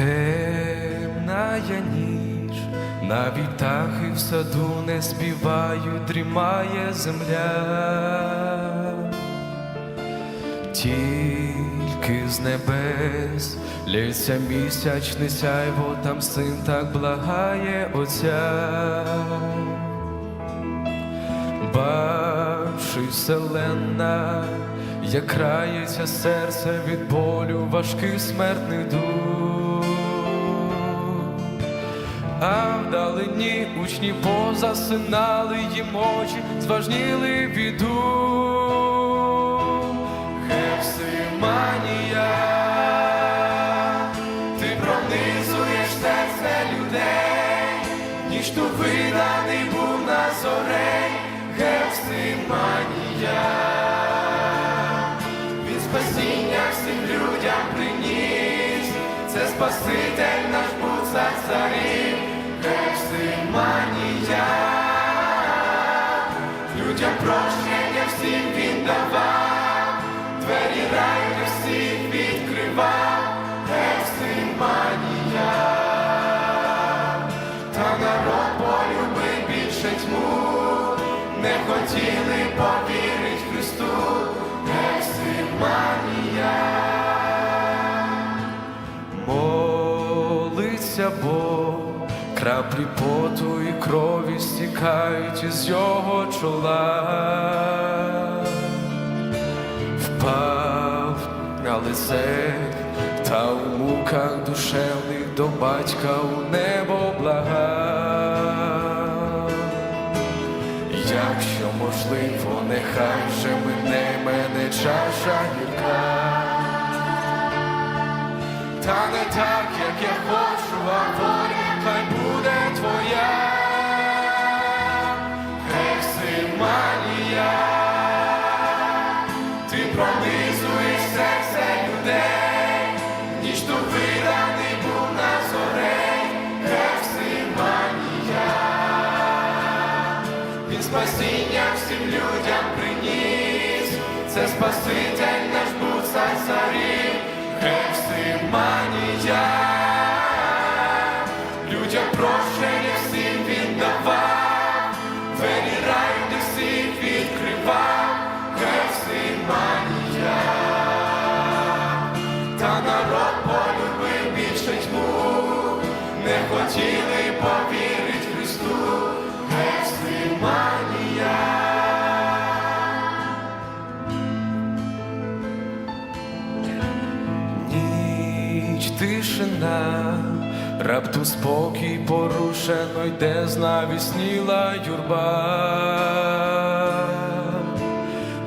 Темная ніч, навіть птахи в саду не співають, дрімає земля. Тільки з небес лється місячне сяйво, там син так благає Отця. Бачи вселенна, як крається серце від болю важкий смертний дух. А вдалині учні позасинали їм очі, зважніли від дум. Ти пронизуєш серце людей, ніж ту виданий був на зорей, Гефсиманія, він спасіння всім людям приніс, це Спаситель наш був цар царів, Гефсиманія, людям прощення всім він давав, двері раю для всіх відкривав, Гефсиманія, та народ полюбив більше тьму, не хотіли повірить Христу, Гефсиманія. Молиться Бог, краплі поту і крові стікають із його чола. Впав на лице та у муках душевних до батька у небо благав. Якщо можливо, нехай вже мине мене чаша гірка. Та не так, як я хочу, а воля хай буде твоя. Гефсиманія, ти пронизуєш серце людей, ніж то виданий був на зорей. Гефсиманія, він спасіння всім людям приніс, це Спаситель наш був цар царів, тишина, раптом спокій порушено йде знавісніла юрба.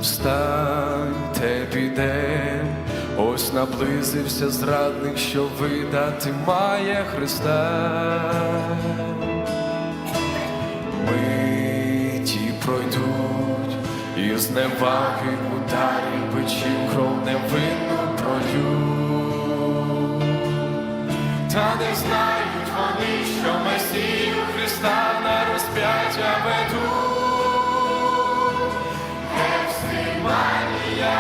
Встаньте, підем, ось наблизився зрадник, що видати має Христа. Миті пройдуть, і зневаги ударів печів кров невинну пролють. Та не знають вони, що Месію Христа на розп'яття ведуть. Гефсиманія,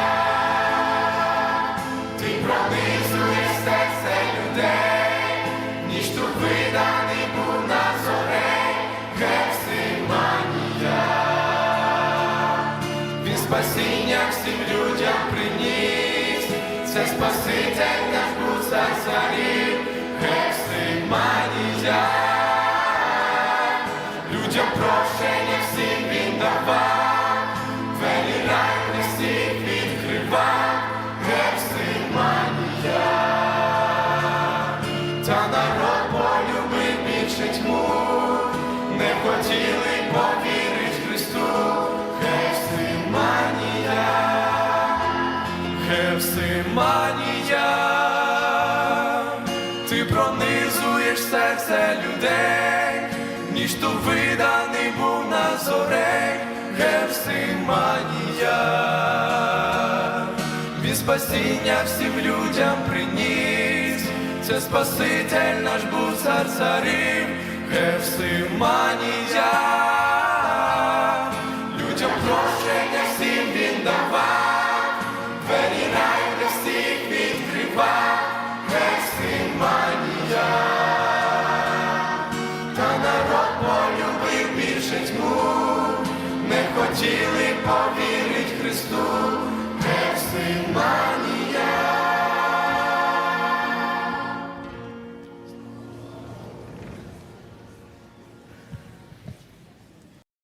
ти пронизуєш серце людей, ніж тут виданий був на зорей. Гефсиманія, він спасіння всім людям приніс, це Спаситель наш був цар ти пронизуєш серце людей, ніж то виданий був на зорей, Гефсиманія, він спасіння всім людям приніс, це Спаситель наш був цар царів, Гефсиманія, хотіли